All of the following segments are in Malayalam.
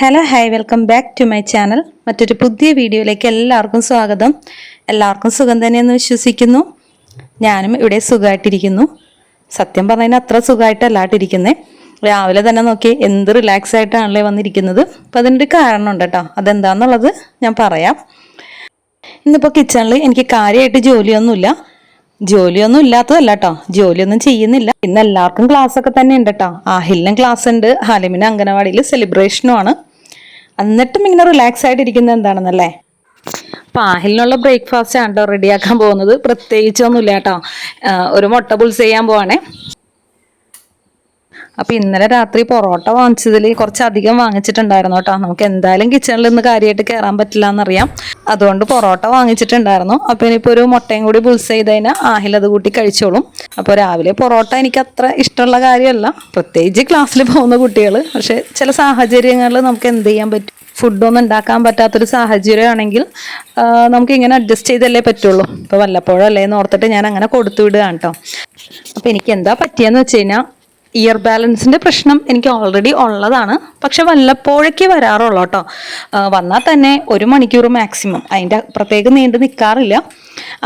Hello hi welcome back to my channel മറ്റൊരു പുതിയ വീഡിയോയിലേക്ക് എല്ലാവർക്കും സ്വാഗതം. എല്ലാവർക്കും സുഖം തന്നെയെന്ന് വിശ്വസിക്കുന്നു. ഞാനും ഇവിടെ സുഖമായിട്ടിരിക്കുന്നു. സത്യം പറഞ്ഞാൽ അത്ര സുഖമായിട്ടല്ലാട്ടിരിക്കുന്നത് രാവിലെ തന്നെ നോക്കി എന്ത് റിലാക്സ് ആയിട്ടാണല്ലേ വന്നിരിക്കുന്നത്. അപ്പോൾ അതിനൊരു കാരണമുണ്ട് കേട്ടോ. അതെന്താണെന്നുള്ളത് ഞാൻ പറയാം. ഇന്നിപ്പോൾ കിച്ചണിൽ എനിക്ക് കാര്യമായിട്ട് ജോലിയൊന്നുമില്ല. ജോലിയൊന്നും ഇല്ലാത്തതല്ല കേട്ടോ. ജോലിയൊന്നും ചെയ്യുന്നില്ല. ഇന്ന് എല്ലാവർക്കും ക്ലാസ് ഒക്കെ തന്നെ ഉണ്ട് കേട്ടോ. ആഹിലിനും ക്ലാസ് ഉണ്ട്. ഹാലിമിന് അംഗനവാടിയിൽ സെലിബ്രേഷനും ആണ്. എന്നിട്ടും ഇങ്ങനെ റിലാക്സ് ആയിട്ടിരിക്കുന്നത് എന്താണെന്നല്ലേ? അപ്പം ആഹിലിനുള്ള ബ്രേക്ക്ഫാസ്റ്റ് ആണ് കേട്ടോ റെഡിയാക്കാൻ പോകുന്നത്. പ്രത്യേകിച്ചൊന്നുമില്ല കേട്ടോ ഒരു മുട്ട പുൽസ് ചെയ്യാൻ പോവാണേ. അപ്പൊ ഇന്നലെ രാത്രി പൊറോട്ട വാങ്ങിച്ചതിൽ കുറച്ച് അധികം വാങ്ങിച്ചിട്ടുണ്ടായിരുന്നു കേട്ടോ നമുക്ക് എന്തായാലും കിച്ചണിൽ നിന്ന് കാര്യമായിട്ട് കയറാൻ പറ്റില്ല എന്നറിയാം അതുകൊണ്ട് പൊറോട്ട വാങ്ങിച്ചിട്ടുണ്ടായിരുന്നു. അപ്പൊ ഇനിയിപ്പോ ഒരു മുട്ടയും കൂടി പുൽസ് ചെയ്ത് കഴിഞ്ഞാൽ ആഹിൽ അത് കൂട്ടി കഴിച്ചോളും. അപ്പോൾ രാവിലെ പൊറോട്ട എനിക്ക് അത്ര ഇഷ്ടമുള്ള കാര്യമല്ല. പ്രത്യേകിച്ച് ക്ലാസ്സിൽ പോകുന്ന കുട്ടികൾ പക്ഷേ ചില സാഹചര്യങ്ങളിൽ നമുക്ക് എന്ത് ചെയ്യാൻ പറ്റും? ഫുഡൊന്നും ഉണ്ടാക്കാൻ പറ്റാത്തൊരു സാഹചര്യമാണെങ്കിൽ നമുക്ക് ഇങ്ങനെ അഡ്ജസ്റ്റ് ചെയ്തല്ലേ പറ്റുള്ളൂ. ഇപ്പോൾ വല്ലപ്പോഴല്ലേ എന്ന് ഓർത്തിട്ട് ഞാൻ അങ്ങനെ കൊടുത്തു വിടുകയാണ് കേട്ടോ അപ്പോൾ എനിക്ക് എന്താ പറ്റിയെന്ന് വെച്ച് കഴിഞ്ഞാൽ ഇയർ ബാലൻസിന്റെ പ്രശ്നം എനിക്ക് ഓൾറെഡി ഉള്ളതാണ്. പക്ഷെ വല്ലപ്പോഴേക്ക് വരാറുള്ളൂ കേട്ടോ വന്നാൽ തന്നെ ഒരു മണിക്കൂർ മാക്സിമം അതിന്റെ പ്രത്യേകം നീണ്ടു നിൽക്കാറില്ല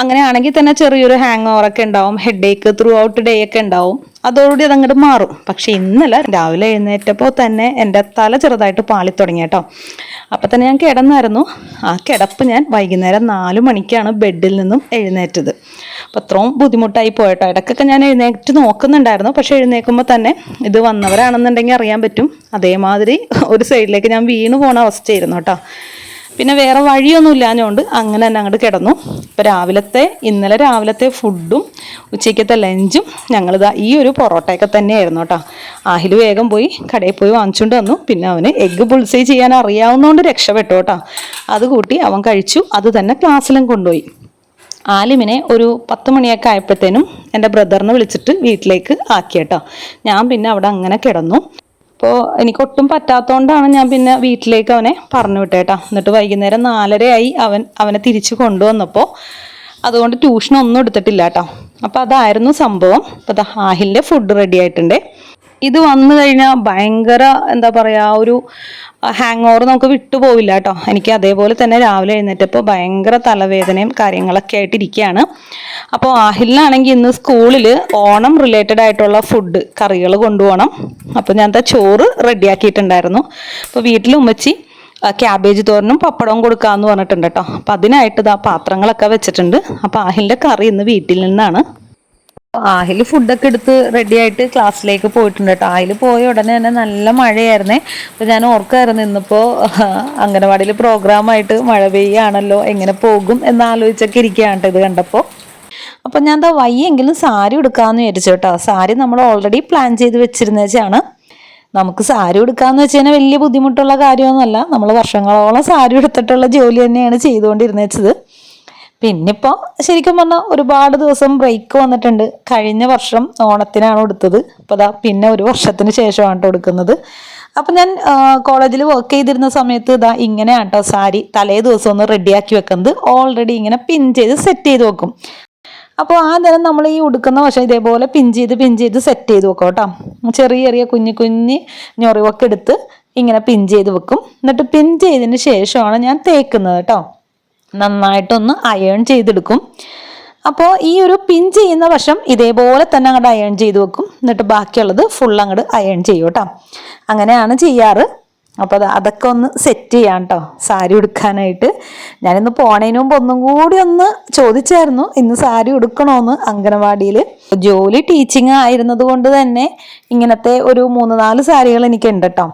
അങ്ങനെയാണെങ്കിൽ തന്നെ ചെറിയൊരു ഹാങ് ഓവറൊക്കെ ഉണ്ടാവും. ഹെഡ് ഏക്ക് ത്രൂ ഔട്ട് ഡേ ഒക്കെ ഉണ്ടാവും. അതോടുകൂടി അതങ്ങോട്ട് മാറും. പക്ഷെ ഇന്നലെ രാവിലെ എഴുന്നേറ്റപ്പോൾ തന്നെ എന്റെ തല ചെറുതായിട്ട് പാളി തുടങ്ങി കേട്ടോ അപ്പം തന്നെ ഞാൻ കിടന്നായിരുന്നു. ആ കിടപ്പ് ഞാൻ വൈകുന്നേരം നാല് മണിക്കാണ് ബെഡിൽ നിന്നും എഴുന്നേറ്റത്. അപ്പോൾ അത്രയും ബുദ്ധിമുട്ടായി പോയിട്ടോ. ഇടയ്ക്കൊക്കെ ഞാൻ എഴുന്നേറ്റ് നോക്കുന്നുണ്ടായിരുന്നു. പക്ഷേ എഴുന്നേൽക്കുമ്പോൾ തന്നെ ഇത് വന്നവരാണെന്നുണ്ടെങ്കിൽ അറിയാൻ പറ്റും. അതേമാതിരി ഒരു സൈഡിലേക്ക് ഞാൻ വീണ് പോണ അവസ്ഥയായിരുന്നു കേട്ടോ. പിന്നെ വേറെ വഴിയൊന്നും ഇല്ലാഞ്ഞുകൊണ്ട് അങ്ങനെ തന്നെ അങ്ങോട്ട് കിടന്നു. ഇപ്പം രാവിലത്തെ ഇന്നലെ രാവിലത്തെ ഫുഡും ഉച്ചയ്ക്കത്തെ ലഞ്ചും ഞങ്ങളിതാ ഈ ഒരു പൊറോട്ടയൊക്കെ തന്നെയായിരുന്നു കേട്ടോ. ആഹിൽ വേഗം പോയി കടയിൽ പോയി വാങ്ങിച്ചുകൊണ്ട് വന്നു. പിന്നെ അവന് എഗ്ഗ് പുൾസൈ ചെയ്യാൻ അറിയാവുന്നതുകൊണ്ട് രക്ഷപ്പെട്ടു കേട്ടോ. അത് കൂട്ടി അവൻ കഴിച്ചു. അത് തന്നെ ക്ലാസ്സിലും കൊണ്ടുപോയി. ആലിമിനെ ഒരു പത്ത് മണിയൊക്കെ ആയപ്പോഴത്തേനും എന്റെ ബ്രദറിനെ വിളിച്ചിട്ട് വീട്ടിലേക്ക് ആക്കി കേട്ടോ. ഞാൻ പിന്നെ അവിടെ അങ്ങനെ കിടന്നു. അപ്പോൾ എനിക്കൊട്ടും പറ്റാത്തതുകൊണ്ടാണ് ഞാൻ പിന്നെ വീട്ടിലേക്ക് അവനെ പറഞ്ഞു വിട്ടേട്ടാ. എന്നിട്ട് വൈകുന്നേരം നാലരയായി അവൻ അവനെ തിരിച്ചു കൊണ്ടുവന്നപ്പോൾ അതുകൊണ്ട് ട്യൂഷൻ ഒന്നും എടുത്തിട്ടില്ല കേട്ടോ അപ്പോൾ അതായിരുന്നു സംഭവം. അപ്പോൾ ദാ ആഹിലിന്റെ ഫുഡ് റെഡി ആയിട്ടുണ്ട്. ഇത് വന്നു കഴിഞ്ഞാൽ ഭയങ്കര എന്താ പറയുക ഒരു ഹാങ് ഓവർ നമുക്ക് വിട്ടുപോവില്ല കേട്ടോ എനിക്ക് അതേപോലെ തന്നെ രാവിലെ എഴുന്നേറ്റപ്പോൾ ഭയങ്കര തലവേദനയും കാര്യങ്ങളൊക്കെ ആയിട്ടിരിക്കുകയാണ് അപ്പോൾ ആഹിലിനാണെങ്കിൽ ഇന്ന് സ്കൂളിൽ ഓണം റിലേറ്റഡ് ആയിട്ടുള്ള ഫുഡ് കറികൾ കൊണ്ടുപോകണം. അപ്പോൾ ഞാൻ ചോറ് റെഡിയാക്കിയിട്ടുണ്ടായിരുന്നു അപ്പോൾ വീട്ടിൽ ഉമ്മച്ചി ക്യാബേജ് തോരനും പപ്പടവും കൊടുക്കാമെന്ന് പറഞ്ഞിട്ടുണ്ട് കേട്ടോ അപ്പോൾ അതിനായിട്ട് ഇതാ പാത്രങ്ങളൊക്കെ വെച്ചിട്ടുണ്ട്. അപ്പോൾ ആഹിലിന്റെ കറി ഇന്ന് വീട്ടിൽ നിന്നാണ്. ആഹിൽ ഫുഡൊക്കെ എടുത്ത് റെഡി ആയിട്ട് ക്ലാസ്സിലേക്ക് പോയിട്ടുണ്ട് കേട്ടോ ആഹിൽ പോയ ഉടനെ തന്നെ നല്ല മഴയായിരുന്നേ. അപ്പോൾ ഞാൻ ഓർക്കായിരുന്നു ഇന്നിപ്പോൾ അംഗനവാടിയിൽ പ്രോഗ്രാമായിട്ട് മഴ പെയ്യാണല്ലോ എങ്ങനെ പോകും എന്നാലോചിച്ചൊക്കെ ഇരിക്കുകയാണ് ഇത് കണ്ടപ്പോൾ അപ്പം ഞാൻ എന്താ വയ്യെങ്കിലും സാരി എടുക്കാന്ന് വിചാരിച്ചു കേട്ടോ സാരി നമ്മൾ ഓൾറെഡി പ്ലാൻ ചെയ്ത് വെച്ചിരുന്നേച്ചാണ്. നമുക്ക് സാരി എടുക്കാന്ന് വെച്ച് കഴിഞ്ഞാൽ വലിയ ബുദ്ധിമുട്ടുള്ള കാര്യമൊന്നുമല്ല. നമ്മൾ വർഷങ്ങളോളം സാരി എടുത്തിട്ടുള്ള ജോലി തന്നെയാണ് ചെയ്തുകൊണ്ടിരുന്നത് പിന്നിപ്പോൾ ശരിക്കും പറഞ്ഞാൽ ഒരുപാട് ദിവസം ബ്രേക്ക് വന്നിട്ടുണ്ട്. കഴിഞ്ഞ വർഷം ഓണത്തിനാണ് കൊടുത്തത്. അപ്പോൾ ദാ പിന്നെ ഒരു വർഷത്തിന് ശേഷമാണ് കേട്ടോ എടുക്കുന്നത് അപ്പം ഞാൻ കോളേജിൽ വർക്ക് ചെയ്തിരുന്ന സമയത്ത് ഇതാ ഇങ്ങനെയാണ് കേട്ടോ സാരി തലേ ദിവസം ഒന്ന് റെഡിയാക്കി വെക്കുന്നത്. ഓൾറെഡി ഇങ്ങനെ പിൻ ചെയ്ത് സെറ്റ് ചെയ്ത് വെക്കും. അപ്പോൾ ആ നേരം നമ്മൾ ഈ ഉടുക്കുന്ന വശം ഇതേപോലെ പിൻ ചെയ്ത് പിൻ ചെയ്ത് സെറ്റ് ചെയ്ത് വെക്കും കേട്ടോ. ചെറിയ ചെറിയ കുഞ്ഞു കുഞ്ഞ് ഞൊറിവൊക്കെ എടുത്ത് ഇങ്ങനെ പിൻ ചെയ്ത് വെക്കും. എന്നിട്ട് പിൻ ചെയ്തതിന് ശേഷമാണ് ഞാൻ തേക്കുന്നത് കേട്ടോ. നന്നായിട്ടൊന്ന് അയേൺ ചെയ്തെടുക്കും. അപ്പോൾ ഈ ഒരു പിൻ ചെയ്യുന്ന വശം ഇതേപോലെ തന്നെ അങ്ങോട്ട് അയേൺ ചെയ്ത് വെക്കും. എന്നിട്ട് ബാക്കിയുള്ളത് ഫുൾ അങ്ങോട്ട് അയേൺ ചെയ്യും കേട്ടോ അങ്ങനെയാണ് ചെയ്യാറ്. അപ്പോൾ അത് അതൊക്കെ ഒന്ന് സെറ്റ് ചെയ്യാം കേട്ടോ സാരി ഉടുക്കാനായിട്ട്. ഞാനിന്ന് പോണേന് മുമ്പ് ഒന്നും കൂടി ഒന്ന് ചോദിച്ചായിരുന്നു ഇന്ന് സാരി ഉടുക്കണമെന്ന് അംഗനവാടിയിൽ ജോലി ടീച്ചിങ് ആയിരുന്നത് കൊണ്ട് തന്നെ ഇങ്ങനത്തെ ഒരു മൂന്ന് നാല് സാരികൾ എനിക്കുണ്ട് കേട്ടോ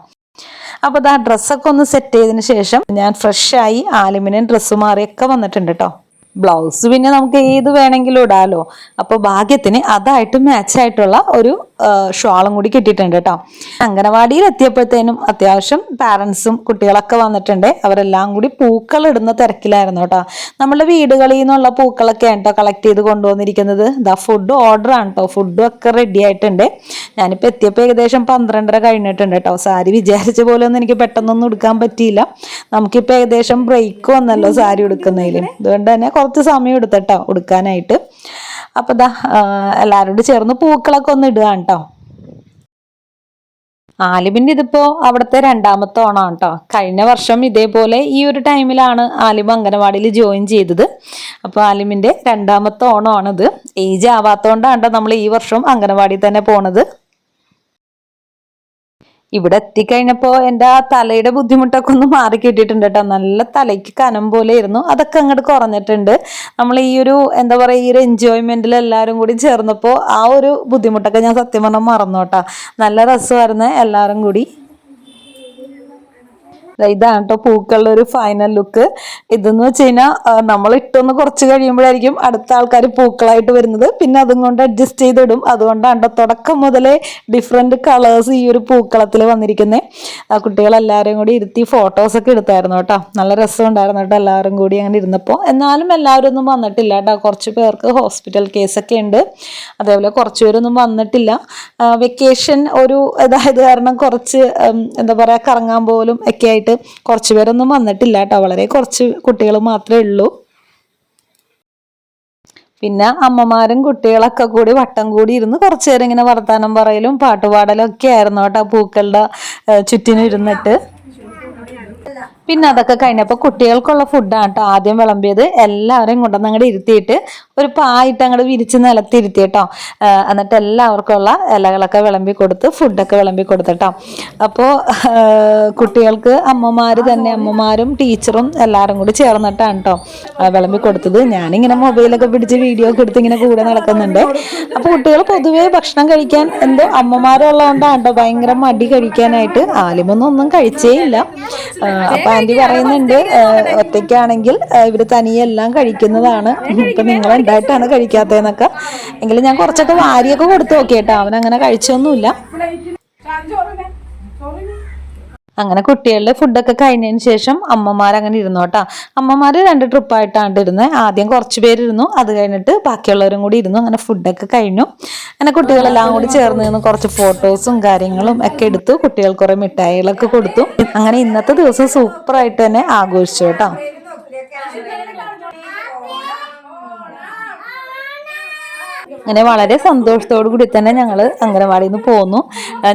അപ്പോൾ ആ ഡ്രസ്സൊക്കെ ഒന്ന് സെറ്റ് ചെയ്തതിന് ശേഷം ഞാൻ ഫ്രഷായി ആലുമിനിയം ഡ്രസ്സ് മാറിയൊക്കെ വന്നിട്ടുണ്ട് കേട്ടോ ബ്ലൗസ് പിന്നെ നമുക്ക് ഏത് വേണമെങ്കിലും ഇടാലോ. അപ്പോൾ ഭാഗ്യത്തിന് അതായിട്ട് മാച്ച് ആയിട്ടുള്ള ഒരു ഷോളും കൂടി കിട്ടിയിട്ടുണ്ട് കേട്ടോ. അംഗനവാടിയിൽ എത്തിയപ്പോഴത്തേനും അത്യാവശ്യം പാരൻസും കുട്ടികളൊക്കെ വന്നിട്ടുണ്ട്. അവരെല്ലാം കൂടി പൂക്കൾ ഇടുന്ന തിരക്കിലായിരുന്നു കേട്ടോ. നമ്മളുടെ വീടുകളിൽ നിന്നുള്ള പൂക്കളൊക്കെ കേട്ടോ കളക്ട് ചെയ്ത് കൊണ്ടുവന്നിരിക്കുന്നത്. ദാ ഫുഡ് ഓർഡർ ആണ് കേട്ടോ. ഫുഡും ഒക്കെ റെഡി ആയിട്ടുണ്ട്. ഞാനിപ്പോൾ എത്തിയപ്പോൾ ഏകദേശം പന്ത്രണ്ടര കഴിഞ്ഞിട്ടുണ്ട് കേട്ടോ. സാരി വിചാരിച്ച പോലെ ഒന്നും എനിക്ക് പെട്ടെന്നൊന്നും എടുക്കാൻ പറ്റിയില്ല. നമുക്കിപ്പോൾ ഏകദേശം ബ്രേക്ക് വന്നല്ലോ സാരി എടുക്കുന്നതിൽ അതുകൊണ്ട് തന്നെ കുറച്ച് സമയം എടുത്തട്ടോ ഉടുക്കാനായിട്ട്. അപ്പോൾ ദാ എല്ലാവരോട് ചേർന്ന് പൂക്കളൊക്കെ ഒന്ന് ഇടുക കേട്ടോ. ആലിമിന്റെ ഇതിപ്പോൾ അവിടുത്തെ രണ്ടാമത്തെ ഓണമാണ് കേട്ടോ. കഴിഞ്ഞ വർഷം ഇതേപോലെ ഈ ഒരു ടൈമിലാണ് ആലിമ അംഗനവാടിയിൽ ജോയിൻ ചെയ്തത്. അപ്പോൾ ആലിമിന്റെ രണ്ടാമത്തെ ഓണമാണിത്. ഏജ് ആവാത്തതുകൊണ്ടാണ് നമ്മൾ ഈ വർഷം അംഗനവാടി തന്നെ പോണത്. ഇവിടെ എത്തിക്കഴിഞ്ഞപ്പോൾ എന്റെ ആ തലയുടെ ബുദ്ധിമുട്ടൊക്കെ ഒന്ന് മാറി കിട്ടിയിട്ടുണ്ട് കേട്ടോ. നല്ല തലയ്ക്ക് കനം പോലെ ആയിരുന്നു അതൊക്കെ അങ്ങോട്ട് കുറഞ്ഞിട്ടുണ്ട്. നമ്മൾ ഈ ഒരു എന്താ പറയുക ഈ ഒരു എൻജോയ്മെന്റിൽ എല്ലാവരും കൂടി ചേർന്നപ്പോൾ ആ ഒരു ബുദ്ധിമുട്ടൊക്കെ ഞാൻ സത്യം പറഞ്ഞാൽ മറന്നു നല്ല രസമായിരുന്നു എല്ലാവരും കൂടി. ഇതാണ് കേട്ടോ പൂക്കളുടെ ഒരു ഫൈനൽ ലുക്ക് ഇതെന്ന് വെച്ച് കഴിഞ്ഞാൽ നമ്മൾ ഇട്ടൊന്ന് കുറച്ച് കഴിയുമ്പോഴായിരിക്കും അടുത്ത ആൾക്കാർ പൂക്കളായിട്ട് വരുന്നത്. പിന്നെ അതും കൊണ്ട് അഡ്ജസ്റ്റ് ചെയ്തിടും. അതുകൊണ്ടാണ് തുടക്കം മുതലേ ഡിഫറെന്റ് കളേഴ്സ് ഈ ഒരു പൂക്കളത്തിൽ വന്നിരിക്കുന്നത് ആ കുട്ടികളെല്ലാവരും കൂടി ഇരുത്തി ഫോട്ടോസൊക്കെ എടുത്തായിരുന്നു കേട്ടോ നല്ല രസം ഉണ്ടായിരുന്നു കേട്ടോ എല്ലാവരും കൂടി അങ്ങനെ ഇരുന്നപ്പോൾ എന്നാലും എല്ലാവരും ഒന്നും വന്നിട്ടില്ല കേട്ടോ കുറച്ച് പേർക്ക് ഹോസ്പിറ്റൽ കേസൊക്കെ ഉണ്ട്. അതേപോലെ കുറച്ച് പേരൊന്നും വന്നിട്ടില്ല. വെക്കേഷൻ ഒരു ഇതായത് കാരണം കുറച്ച് എന്താ പറയുക കറങ്ങാൻ പോലും ഒക്കെ ആയിട്ട് കുറച്ച് പേരൊന്നും വന്നിട്ടില്ല കേട്ടോ. വളരെ കുറച്ച് കുട്ടികൾ മാത്രമേ ഉള്ളൂ. പിന്നെ അമ്മമാരും കുട്ടികളൊക്കെ കൂടി വട്ടം കൂടി ഇരുന്ന് കുറച്ചു നേരം ഇങ്ങനെ വർത്താനം പറയലും പാട്ടുപാടലും ഒക്കെ ആയിരുന്നു കേട്ടോ പൂക്കളുടെ ചുറ്റിനിരുന്നിട്ട് പിന്നെ അതൊക്കെ കഴിഞ്ഞപ്പോൾ കുട്ടികൾക്കുള്ള ഫുഡാണ് കേട്ടോ ആദ്യം വിളമ്പിയത്. എല്ലാവരെയും കൊണ്ടുവന്ന് അങ്ങോട്ട് ഇരുത്തിയിട്ട് ഒരു പായിട്ട് അങ്ങോട്ട് വിരിച്ച് നിലത്തിരുത്തി കേട്ടോ. എന്നിട്ട് എല്ലാവർക്കും ഉള്ള ഇലകളൊക്കെ വിളമ്പി കൊടുത്ത് ഫുഡൊക്കെ വിളമ്പി കൊടുത്തിട്ടോ. അപ്പോൾ കുട്ടികൾക്ക് അമ്മമാർ തന്നെ അമ്മമാരും ടീച്ചറും എല്ലാവരും കൂടി ചേർന്നിട്ടാണ് കേട്ടോ വിളമ്പി കൊടുത്തത്. ഞാനിങ്ങനെ മൊബൈലൊക്കെ പിടിച്ച് വീഡിയോ ഒക്കെ എടുത്ത് ഇങ്ങനെ കൂടെ നടക്കുന്നുണ്ട്. അപ്പോൾ കുട്ടികൾ പൊതുവേ ഭക്ഷണം കഴിക്കാൻ എന്തോ അമ്മമാരുള്ളതുകൊണ്ടാണ് കേട്ടോ ഭയങ്കര മടി കഴിക്കാനായിട്ട്. ആലിമൊന്നും ഒന്നും കഴിച്ചേ ഇല്ല. അപ്പം ആന്റി പറയുന്നുണ്ട് ഒറ്റയ്ക്കാണെങ്കിൽ ഇവർ തനിയെല്ലാം കഴിക്കുന്നതാണ്. ഇപ്പം നിങ്ങൾ എന്തായിട്ടാണ് കഴിക്കാത്തതെന്നൊക്കെ. എങ്കിലും ഞാൻ കുറച്ചൊക്കെ വാരിയൊക്കെ കൊടുത്തു നോക്കിയേട്ടോ. അവൻ അങ്ങനെ കഴിച്ചൊന്നുമില്ല. അങ്ങനെ കുട്ടികളുടെ ഫുഡൊക്കെ കഴിഞ്ഞതിന് ശേഷം അമ്മമാർ അങ്ങനെ ഇരുന്നു കേട്ടോ. അമ്മമാർ രണ്ട് ട്രിപ്പായിട്ടാണ് ഇരുന്നത് ആദ്യം കുറച്ച് പേരിരുന്നു അത് കഴിഞ്ഞിട്ട് ബാക്കിയുള്ളവരും കൂടി ഇരുന്നു. അങ്ങനെ ഫുഡൊക്കെ കഴിഞ്ഞു. അങ്ങനെ കുട്ടികളെല്ലാം കൂടി ചേർന്ന് നിന്ന് കുറച്ച് ഫോട്ടോസും കാര്യങ്ങളും ഒക്കെ എടുത്തു. കുട്ടികൾ കുറേ മിഠായികളൊക്കെ കൊടുത്തു. അങ്ങനെ ഇന്നത്തെ ദിവസം സൂപ്പറായിട്ട് തന്നെ ആഘോഷിച്ചു കേട്ടോ. അങ്ങനെ വളരെ സന്തോഷത്തോടു കൂടി തന്നെ ഞങ്ങൾ അംഗനവാടിയിൽ നിന്ന് പോന്നു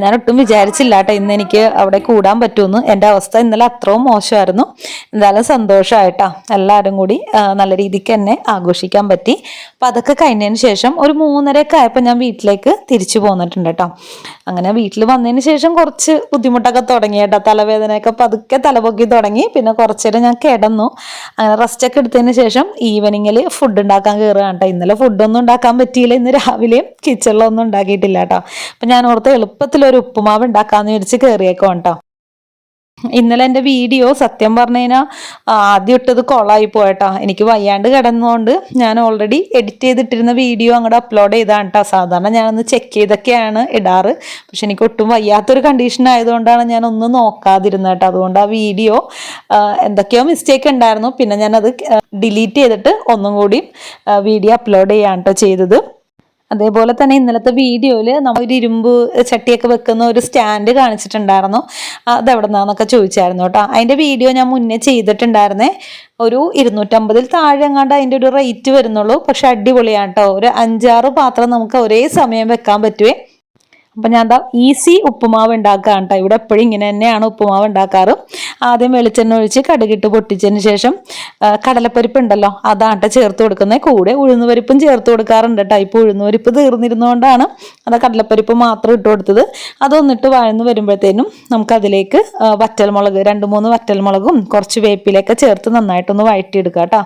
ഞാൻ ഒട്ടും വിചാരിച്ചില്ല കേട്ടോ ഇന്ന് എനിക്ക് അവിടെ കൂടാൻ പറ്റുമെന്ന് എന്റെ അവസ്ഥ ഇന്നലെ അത്രയും മോശമായിരുന്നു. എന്തായാലും സന്തോഷമായിട്ടാ എല്ലാവരും കൂടി നല്ല രീതിക്ക് തന്നെ ആഘോഷിക്കാൻ പറ്റി. അപ്പം അതൊക്കെ കഴിഞ്ഞതിന് ശേഷം ഒരു മൂന്നരയൊക്കെ ആയപ്പോൾ ഞാൻ വീട്ടിലേക്ക് തിരിച്ചു പോന്നിട്ടുണ്ട് കേട്ടോ. അങ്ങനെ വീട്ടിൽ വന്നതിന് ശേഷം കുറച്ച് ബുദ്ധിമുട്ടൊക്കെ തുടങ്ങി കേട്ടോ. തലവേദനയൊക്കെ പതുക്കെ തലപൊക്കി തുടങ്ങി. പിന്നെ കുറച്ചേരം ഞാൻ കിടന്നു. അങ്ങനെ റെസ്റ്റൊക്കെ എടുത്തതിന് ശേഷം ഈവനിങ്ങിൽ ഫുഡ് ഉണ്ടാക്കാൻ കയറുകയാണ് കേട്ടോ. ഇന്നലെ ഫുഡൊന്നും ഉണ്ടാക്കാൻ പറ്റിയില്ല. ഇന്ന് രാവിലെയും കിച്ചണിലൊന്നും ഉണ്ടാക്കിയിട്ടില്ല കേട്ടോ. അപ്പം ഞാൻ ഓർത്ത് എളുപ്പത്തിൽ ഒരു ഉപ്പുമാവ് ഉണ്ടാക്കാമെന്ന് വിചാരിച്ച് കയറിയേക്കോ കേട്ടോ. ഇന്നലെ എന്റെ വീഡിയോ സത്യം പറഞ്ഞു കഴിഞ്ഞാൽ ആദ്യം ഇട്ടത് കൊളായി പോയട്ടാ. എനിക്ക് വയ്യാണ്ട് കിടന്നുകൊണ്ട് ഞാൻ ഓൾറെഡി എഡിറ്റ് ചെയ്തിട്ടിരുന്ന വീഡിയോ അങ്ങോട്ട് അപ്ലോഡ് ചെയ്താണ് കേട്ടോ സാധാരണ ഞാനൊന്ന് ചെക്ക് ചെയ്തൊക്കെയാണ് ഇടാറ്. പക്ഷെ എനിക്ക് ഒട്ടും വയ്യാത്തൊരു കണ്ടീഷൻ ആയതുകൊണ്ടാണ് ഞാൻ ഒന്നും നോക്കാതിരുന്നത് കേട്ടോ അതുകൊണ്ട് ആ വീഡിയോ എന്തൊക്കെയോ മിസ്റ്റേക്ക് ഉണ്ടായിരുന്നു. പിന്നെ ഞാനത് ഡിലീറ്റ് ചെയ്തിട്ട് ഒന്നും കൂടി വീഡിയോ അപ്ലോഡ് ചെയ്യാൻ കേട്ടോ ചെയ്തത്. അതേപോലെ തന്നെ ഇന്നലത്തെ വീഡിയോയിൽ നമ്മൾ ഒരു ഇരുമ്പ് ചട്ടിയൊക്കെ വെക്കുന്ന ഒരു സ്റ്റാൻഡ് കാണിച്ചിട്ടുണ്ടായിരുന്നു. അത് എവിടെ നിന്നാന്നൊക്കെ ചോദിച്ചായിരുന്നു കേട്ടോ. അതിന്റെ വീഡിയോ ഞാൻ മുന്നേ ചെയ്തിട്ടുണ്ടായിരുന്നേ. ഒരു ഇരുന്നൂറ്റമ്പതിൽ താഴെ എങ്ങാണ്ട് അതിന്റെ ഒരു റേറ്റ് വരുന്നുള്ളൂ. പക്ഷെ അടിപൊളിയാണ് കേട്ടോ. ഒരു അഞ്ചാറ് പാത്രം നമുക്ക് ഒരേ സമയം വെക്കാൻ പറ്റുവേ. അപ്പം ഞാൻ എന്താ ഈസി ഉപ്പുമാവ് ഉണ്ടാക്കുകയാണ് കേട്ടോ. ഇവിടെ എപ്പോഴും ഇങ്ങനെ തന്നെയാണ് ഉപ്പുമാവ് ഉണ്ടാക്കാറ്. ആദ്യം വെളിച്ചെണ്ണ ഒഴിച്ച് കടുകിട്ട് പൊട്ടിച്ചതിന് ശേഷം കടലപ്പരിപ്പ് ഉണ്ടല്ലോ അതാണ് ചേർത്ത് കൊടുക്കുന്നത് കൂടെ ഉഴുന്നുപരിപ്പും ചേർത്ത് കൊടുക്കാറുണ്ട് കേട്ടോ. ഇപ്പോൾ ഉഴുന്നുപരിപ്പ് തീർന്നിരുന്നുകൊണ്ടാണ് അത് കടലപ്പരിപ്പ് മാത്രം ഇട്ട് കൊടുത്തത്. അതൊന്നിട്ട് വഴന്ന് വരുമ്പോഴത്തേനും നമുക്കതിലേക്ക് വറ്റൽ വറ്റൽമുളക് രണ്ട് മൂന്ന് വറ്റൽമുളകും കുറച്ച് വേപ്പിലൊക്കെ ചേർത്ത് നന്നായിട്ടൊന്ന് വഴറ്റിയെടുക്കുക കേട്ടോ.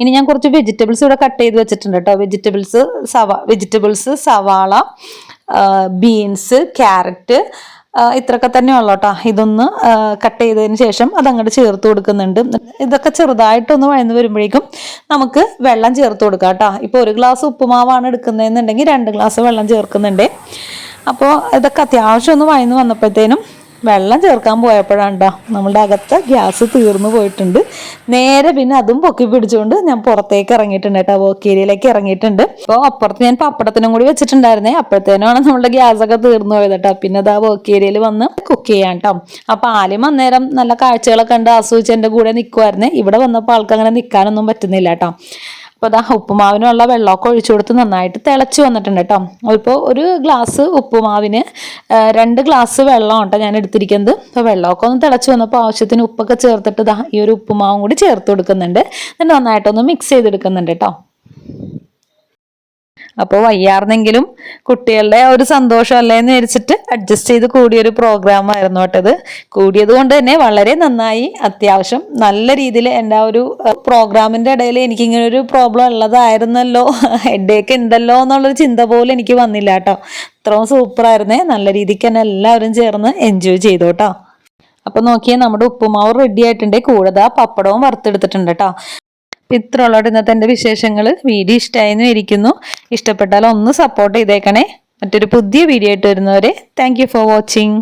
ഇനി ഞാൻ കുറച്ച് വെജിറ്റബിൾസ് ഇവിടെ കട്ട് ചെയ്ത് വെച്ചിട്ടുണ്ട് കേട്ടോ. വെജിറ്റബിൾസ് സവാ വെജിറ്റബിൾസ് സവാള ബീൻസ് ക്യാരറ്റ് ഇത്രയൊക്കെ തന്നെ ഉള്ളു കേട്ടോ. ഇതൊന്ന് കട്ട് ചെയ്തതിന് ശേഷം അത് അങ്ങോട്ട് ചേർത്ത് കൊടുക്കുന്നുണ്ട്. ഇതൊക്കെ ചെറുതായിട്ടൊന്ന് വഴന്ന് വരുമ്പോഴേക്കും നമുക്ക് വെള്ളം ചേർത്ത് കൊടുക്കാം കേട്ടോ. ഇപ്പോൾ ഒരു ഗ്ലാസ് ഉപ്പുമാവാണ് എടുക്കുന്നതെന്നുണ്ടെങ്കിൽ രണ്ട് ഗ്ലാസ് വെള്ളം ചേർക്കുന്നുണ്ട്. അപ്പോൾ ഇതൊക്കെ അത്യാവശ്യം ഒന്ന് വഴന്ന് വന്നപ്പോഴത്തേനും വെള്ളം ചേർക്കാൻ പോയപ്പോഴാണ് ട്ടോ നമ്മളുടെ അകത്ത് ഗ്യാസ് തീർന്നു പോയിട്ടുണ്ട്. നേരെ പിന്നെ അതും പൊക്കി പിടിച്ചുകൊണ്ട് ഞാൻ പുറത്തേക്ക് ഇറങ്ങിയിട്ടുണ്ട് കേട്ടോ വോക്കേരിയിലേക്ക് ഇറങ്ങിയിട്ടുണ്ട്. അപ്പോൾ അപ്പുറത്ത് ഞാൻ പപ്പടത്തിനും കൂടി വെച്ചിട്ടുണ്ടായിരുന്നേ അപ്പോഴത്തേനാണ് നമ്മുടെ ഗ്യാസ് ഒക്കെ തീർന്നു പോയത് കേട്ടോ. പിന്നെ അത് ആ വോക്കേരിയയിൽ വന്ന് കുക്ക് ചെയ്യാം കേട്ടോ. അപ്പോൾ ആദ്യം അന്നേരം നല്ല കാഴ്ചകളൊക്കെ കണ്ട് ആസ്വദിച്ച് എന്റെ കൂടെ നിൽക്കുമായിരുന്നേ ഇവിടെ വന്നപ്പോൾ ആൾക്കങ്ങനെ നിൽക്കാനൊന്നും പറ്റുന്നില്ല കേട്ടോ. ഇപ്പോൾ അതാ ഉപ്പുമാവിനുള്ള വെള്ളമൊക്കെ ഒഴിച്ചു കൊടുത്ത് നന്നായിട്ട് തിളച്ച് വന്നിട്ടുണ്ട് കേട്ടോ. ഇപ്പോൾ ഒരു ഗ്ലാസ് ഉപ്പുമാവിന് രണ്ട് ഗ്ലാസ് വെള്ളം കേട്ടോ ഞാൻ എടുത്തിരിക്കുന്നത്. അപ്പോൾ വെള്ളമൊക്കെ ഒന്ന് തിളച്ച് വന്നപ്പോൾ ആവശ്യത്തിന് ഉപ്പൊക്കെ ചേർത്തിട്ട് ഈ ഒരു ഉപ്പുമാവും കൂടി ചേർത്ത് കൊടുക്കുന്നുണ്ട്. എന്നിട്ട് നന്നായിട്ടൊന്ന് മിക്സ് ചെയ്തെടുക്കുന്നുണ്ട് കേട്ടോ. അപ്പോൾ വയ്യാർന്നെങ്കിലും കുട്ടികളുടെ ഒരു സന്തോഷം അല്ലേന്ന് വിചാരിച്ചിട്ട് അഡ്ജസ്റ്റ് ചെയ്ത് കൂടിയൊരു പ്രോഗ്രാം ആയിരുന്നു കേട്ടത് കൂടിയത് കൊണ്ട് തന്നെ വളരെ നന്നായി. അത്യാവശ്യം നല്ല രീതിയിൽ എന്റെ ആ ഒരു പ്രോഗ്രാമിന്റെ ഇടയിൽ എനിക്കിങ്ങനെ ഒരു പ്രോബ്ലം ഉള്ളതായിരുന്നല്ലോ. ഹെഡേക്ക് ഉണ്ടല്ലോ എന്നുള്ളൊരു ചിന്ത പോലും എനിക്ക് വന്നില്ല കേട്ടോ. അത്രയും സൂപ്പറായിരുന്നേ നല്ല രീതിക്ക് തന്നെ എല്ലാവരും ചേർന്ന് എൻജോയ് ചെയ്തു കേട്ടോ. അപ്പൊ നോക്കിയാൽ നമ്മുടെ ഉപ്പുമാവ് റെഡി ആയിട്ടുണ്ട്. കൂടുതൽ പപ്പടവും വറുത്തെടുത്തിട്ടുണ്ട് കേട്ടോ. ഇത്രയുള്ളൂ ഇന്നത്തെ എന്റെ വിശേഷങ്ങൾ വീഡിയോ ഇഷ്ടമായെന്ന് ഇരിക്കുന്നു ഇഷ്ടപ്പെട്ടാൽ ഒന്ന് സപ്പോർട്ട് ചെയ്തേക്കണേ. മറ്റൊരു പുതിയ വീഡിയോ ആയിട്ട് വരുന്നവരെ താങ്ക് ഫോർ വാച്ചിങ്